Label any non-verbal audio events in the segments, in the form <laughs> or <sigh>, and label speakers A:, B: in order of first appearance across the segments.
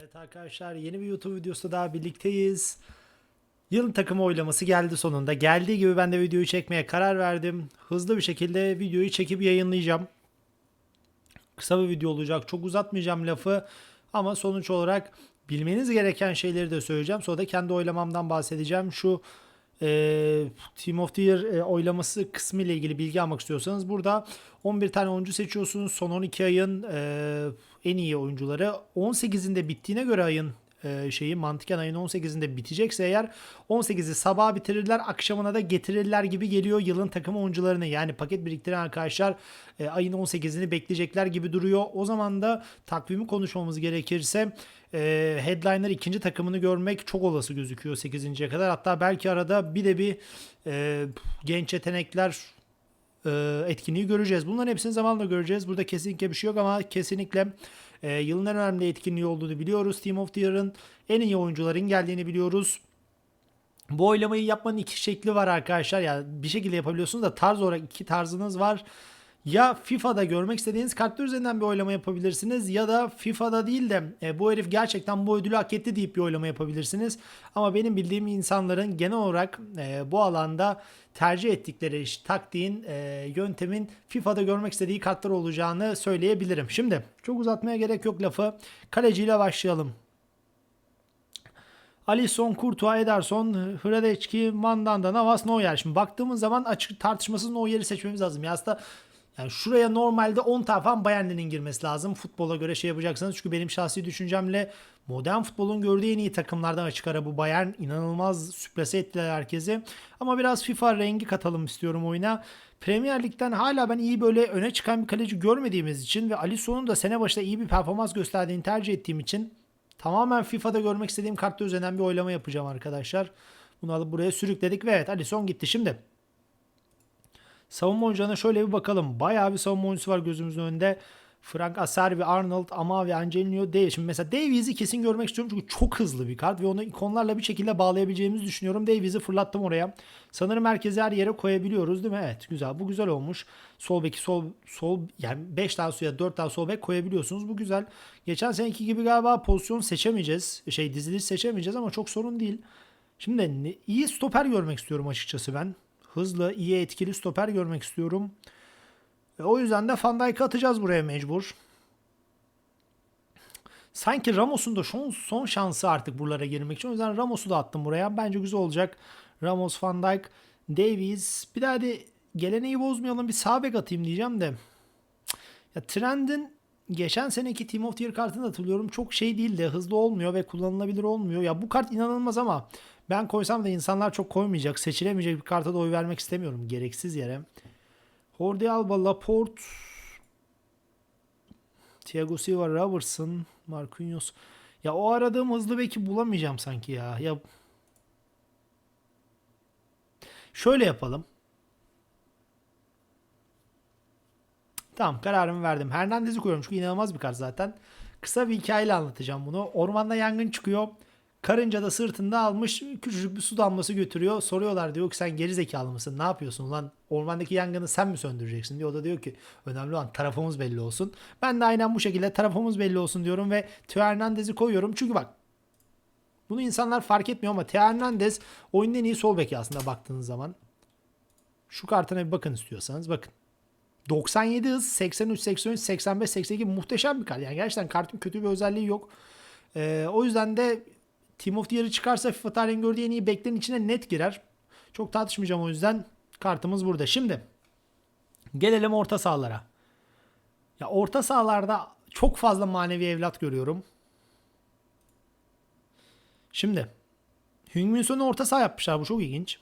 A: Evet arkadaşlar yeni bir YouTube videosu daha birlikteyiz. Yılın takımı oylaması geldi sonunda. Geldiği gibi ben de videoyu çekmeye karar verdim. Hızlı bir şekilde videoyu çekip yayınlayacağım. Kısa bir video olacak. Çok uzatmayacağım lafı. Ama sonuç olarak bilmeniz gereken şeyleri de söyleyeceğim. Sonra da kendi oylamamdan bahsedeceğim. Şu e, Team of the Year e, oylaması kısmı ile ilgili bilgi almak istiyorsanız burada 11 tane oyuncu seçiyorsunuz. Son 12 ayın e, en iyi oyuncuları. 18'inde bittiğine göre ayın e, şeyi mantıken ayın 18'inde bitecekse eğer 18'i sabah bitirirler akşamına da getirirler gibi geliyor yılın takım oyuncularını yani paket biriktiren arkadaşlar e, ayın 18'ini bekleyecekler gibi duruyor. O zaman da takvimi konuşmamız gerekirse e, headliner ikinci takımını görmek çok olası gözüküyor 8.ye kadar. Hatta belki arada bir de bir genç yetenekler e, etkinliği göreceğiz. Bunların hepsini zamanla göreceğiz. Burada kesinlikle bir şey yok ama kesinlikle e, yılın en önemli etkinliği olduğunu biliyoruz. Team of the Year'ın en iyi oyuncuların geldiğini biliyoruz. Bu oylamayı yapmanın iki şekli var arkadaşlar. Yani bir şekilde yapabiliyorsunuz da tarz olarak iki tarzınız var. Ya FIFA'da görmek istediğiniz kartlar üzerinden bir oylama yapabilirsiniz ya da FIFA'da değil de e, bu herif gerçekten bu ödülü hak etti deyip bir oylama yapabilirsiniz. Ama benim bildiğim insanların genel olarak e, bu alanda tercih ettikleri iş, taktiğin, e, yöntemin FIFA'da görmek istediği kartlar olacağını söyleyebilirim. Şimdi çok uzatmaya gerek yok lafı. Kaleciyle başlayalım. Alisson, Courtois, Ederson, Hradeçki, Mandanda, Navas, Neuer. Şimdi baktığımız zaman açık tartışmasız Neuer'i seçmemiz lazım. Ya aslında yani şuraya normalde 10 tane falan Bayern'in girmesi lazım. Futbola göre şey yapacaksanız. Çünkü benim şahsi düşüncemle modern futbolun gördüğü en iyi takımlardan açık ara bu Bayern. inanılmaz sürpriz ettiler herkesi. Ama biraz FIFA rengi katalım istiyorum oyuna. Premier Lig'den hala ben iyi böyle öne çıkan bir kaleci görmediğimiz için ve Alisson'un da sene başında iyi bir performans gösterdiğini tercih ettiğim için tamamen FIFA'da görmek istediğim kartlar üzerinden bir oylama yapacağım arkadaşlar. Bunu alıp buraya sürükledik ve evet Alisson gitti. Şimdi savunma oyuncularına şöyle bir bakalım. Bayağı bir savunma oyuncusu var gözümüzün önünde. Frank Aservi, Arnold, Amavi, Angelino değil. Şimdi mesela Davies'i kesin görmek istiyorum çünkü çok hızlı bir kart ve onu ikonlarla bir şekilde bağlayabileceğimizi düşünüyorum. Davies'i fırlattım oraya. Sanırım merkezi her yere koyabiliyoruz değil mi? Evet güzel. Bu güzel olmuş. Sol beki sol sol yani 5 tane suya 4 tane sol bek koyabiliyorsunuz. Bu güzel. Geçen seneki gibi galiba pozisyon seçemeyeceğiz. Şey diziliş seçemeyeceğiz ama çok sorun değil. Şimdi iyi stoper görmek istiyorum açıkçası ben. Hızlı, iyi etkili stoper görmek istiyorum. E, o yüzden de Van Dijk'ı atacağız buraya mecbur. Sanki Ramos'un da son, son şansı artık buralara girmek için. O yüzden Ramos'u da attım buraya. Bence güzel olacak. Ramos, Van Dijk, Davies. Bir daha de geleneği bozmayalım bir sağ bek atayım diyeceğim de. Ya Trend'in geçen seneki Team of the Year kartını hatırlıyorum. Çok şey değil de hızlı olmuyor ve kullanılabilir olmuyor. Ya bu kart inanılmaz ama ben koysam da insanlar çok koymayacak. Seçilemeyecek bir karta da oy vermek istemiyorum gereksiz yere. Jordi Alba, Laporte, Thiago Silva, Robertson, Marquinhos. Ya o aradığım hızlı beki bulamayacağım sanki ya. Ya şöyle yapalım. Tamam kararımı verdim. Hernandez'i koyuyorum çünkü inanılmaz bir kart zaten. Kısa bir hikayeyle anlatacağım bunu. Ormanda yangın çıkıyor. Karınca da sırtında almış küçücük bir su damlası götürüyor. Soruyorlar diyor ki sen geri zekalı mısın? Ne yapıyorsun lan? Ormandaki yangını sen mi söndüreceksin? diyor. O da diyor ki önemli olan tarafımız belli olsun. Ben de aynen bu şekilde tarafımız belli olsun diyorum ve Teo Hernandez'i koyuyorum. Çünkü bak bunu insanlar fark etmiyor ama Teo Hernandez oyunun en iyi sol beki aslında baktığınız zaman. Şu kartına bir bakın istiyorsanız bakın. 97 hız, 83, 83, 85, 82 muhteşem bir kart. Yani gerçekten kartın kötü bir özelliği yok. Ee, o yüzden de Team of the Year'ı çıkarsa FIFA tarihinin gördüğü en iyi beklerin içine net girer. Çok tartışmayacağım o yüzden kartımız burada. Şimdi gelelim orta sahalara. Ya orta sahalarda çok fazla manevi evlat görüyorum. Şimdi Heung-min Son'u orta saha yapmışlar. Bu çok ilginç.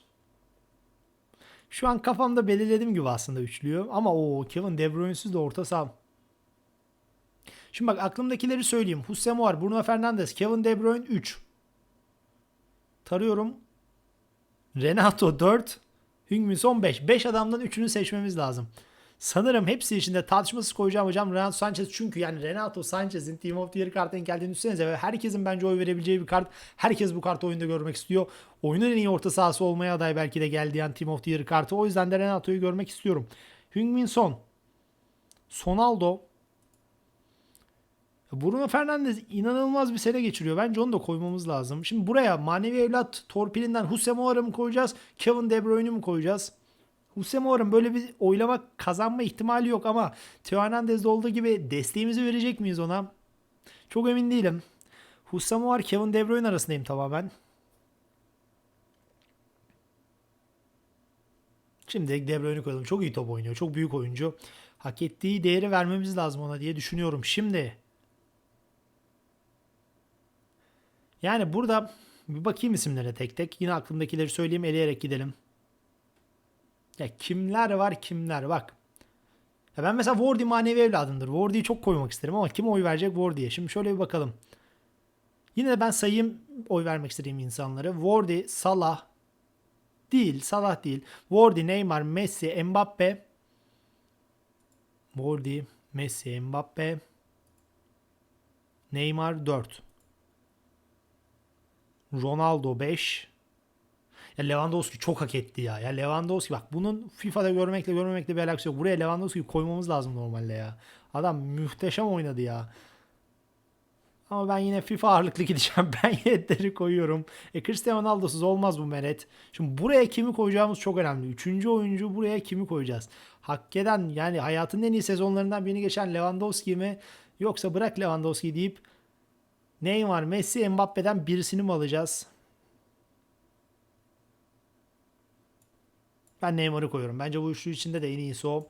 A: Şu an kafamda belirledim gibi aslında üçlüyü. Ama o Kevin De Bruyne'siz de orta saha. Şimdi bak aklımdakileri söyleyeyim. Hussein var, Bruno Fernandes, Kevin De Bruyne 3. Tarıyorum. Renato 4. Heung-min Son 5. 5 adamdan 3'ünü seçmemiz lazım. Sanırım hepsi içinde tartışmasız koyacağım hocam Renato Sanchez. Çünkü yani Renato Sanchez'in Team of the Year kartına geldiğini düşünsenize ve herkesin bence oy verebileceği bir kart. Herkes bu kartı oyunda görmek istiyor. Oyunun en iyi orta sahası olmaya aday belki de geldi yani Team of the Year kartı. O yüzden de Renato'yu görmek istiyorum. Heung-min Son. Sonaldo. Bruno Fernandes inanılmaz bir sene geçiriyor. Bence onu da koymamız lazım. Şimdi buraya manevi evlat torpilinden Husemoar'ı mı koyacağız? Kevin De Bruyne'ü mü koyacağız? Husemoar'ın böyle bir oylama kazanma ihtimali yok ama Theo Hernandez'de olduğu gibi desteğimizi verecek miyiz ona? Çok emin değilim. Husemoar, Kevin De Bruyne arasındayım tamamen. Şimdi De Bruyne'i koyalım. Çok iyi top oynuyor. Çok büyük oyuncu. Hak ettiği değeri vermemiz lazım ona diye düşünüyorum. Şimdi yani burada bir bakayım isimlere tek tek. Yine aklımdakileri söyleyeyim eleyerek gidelim. Ya kimler var kimler bak. Ya ben mesela Wardy manevi evladımdır. Wardy'yi çok koymak isterim ama kim oy verecek Wardy'ye? Şimdi şöyle bir bakalım. Yine de ben sayayım oy vermek istediğim insanları. Wardy, Salah, Değil. Salah değil. Wardy, Neymar, Messi, Mbappe. Wardy, Messi, Mbappe. Neymar 4. Ronaldo 5. Ya Lewandowski çok hak etti ya. Ya Lewandowski bak bunun FIFA'da görmekle görmemekle bir alakası yok. Buraya Lewandowski'yi koymamız lazım normalde ya. Adam muhteşem oynadı ya. Ama ben yine FIFA ağırlıklı <laughs> gideceğim. Ben yedleri koyuyorum. E Cristiano Ronaldo'suz olmaz bu meret. Şimdi buraya kimi koyacağımız çok önemli. Üçüncü oyuncu buraya kimi koyacağız? Hak eden yani hayatının en iyi sezonlarından birini geçen Lewandowski mi? Yoksa bırak Lewandowski deyip Neymar, Messi, Mbappe'den birisini mi alacağız? Ben Neymar'ı koyuyorum. Bence bu üçlü içinde de en iyisi o.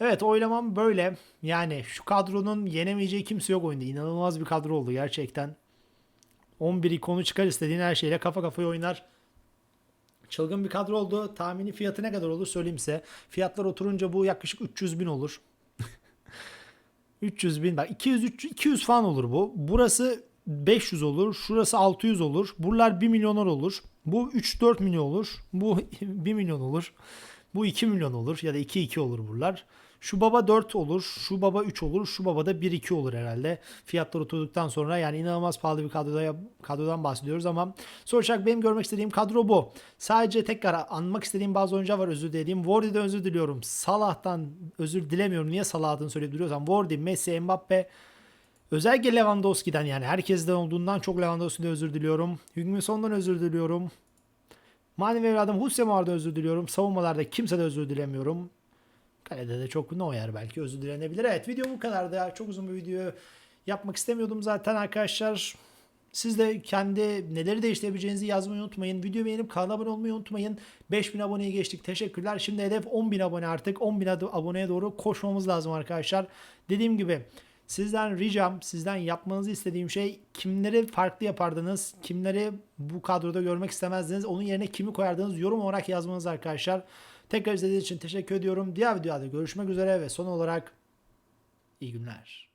A: Evet oylamam böyle. Yani şu kadronun yenemeyeceği kimse yok oyunda. İnanılmaz bir kadro oldu gerçekten. 11 ikonu çıkar istediğin her şeyle kafa kafaya oynar. Çılgın bir kadro oldu. Tahmini fiyatı ne kadar olur söyleyeyim size. Fiyatlar oturunca bu yaklaşık 300 bin olur. <laughs> 300 bin bak 200 300, 200 falan olur bu. Burası 500 olur. Şurası 600 olur. Buralar 1 milyoner olur. Bu 3-4 milyon olur. Bu <laughs> 1 milyon olur. Bu 2 milyon olur ya da 2-2 olur buralar. Şu baba 4 olur, şu baba 3 olur, şu baba da 1-2 olur herhalde. Fiyatlar oturduktan sonra yani inanılmaz pahalı bir kadroda, kadrodan bahsediyoruz ama sonuç olarak benim görmek istediğim kadro bu. Sadece tekrar anmak istediğim bazı oyuncular var özür dilediğim. Wardy'den özür diliyorum. Salah'tan özür dilemiyorum. Niye Salah adını söyleyip duruyorsam. Wardy, Messi, Mbappe, Özellikle Lewandowski'den yani herkesten olduğundan çok Lewandowski'den özür diliyorum. Hügminson'dan özür diliyorum. Manevi evladım Hussemar'da özür diliyorum. Savunmalarda kimse de özür dilemiyorum. Kalede de çok Neuer belki özür dilenebilir. Evet video bu kadardı. Çok uzun bir video yapmak istemiyordum zaten arkadaşlar. Siz de kendi neleri değiştirebileceğinizi yazmayı unutmayın. Videoyu beğenip kanala abone olmayı unutmayın. 5000 aboneye geçtik. Teşekkürler. Şimdi hedef 10.000 abone artık. 10.000 aboneye doğru koşmamız lazım arkadaşlar. Dediğim gibi Sizden ricam, sizden yapmanızı istediğim şey kimleri farklı yapardınız, kimleri bu kadroda görmek istemezdiniz, onun yerine kimi koyardınız yorum olarak yazmanız arkadaşlar. Tekrar izlediğiniz için teşekkür ediyorum. Diğer videoda görüşmek üzere ve son olarak iyi günler.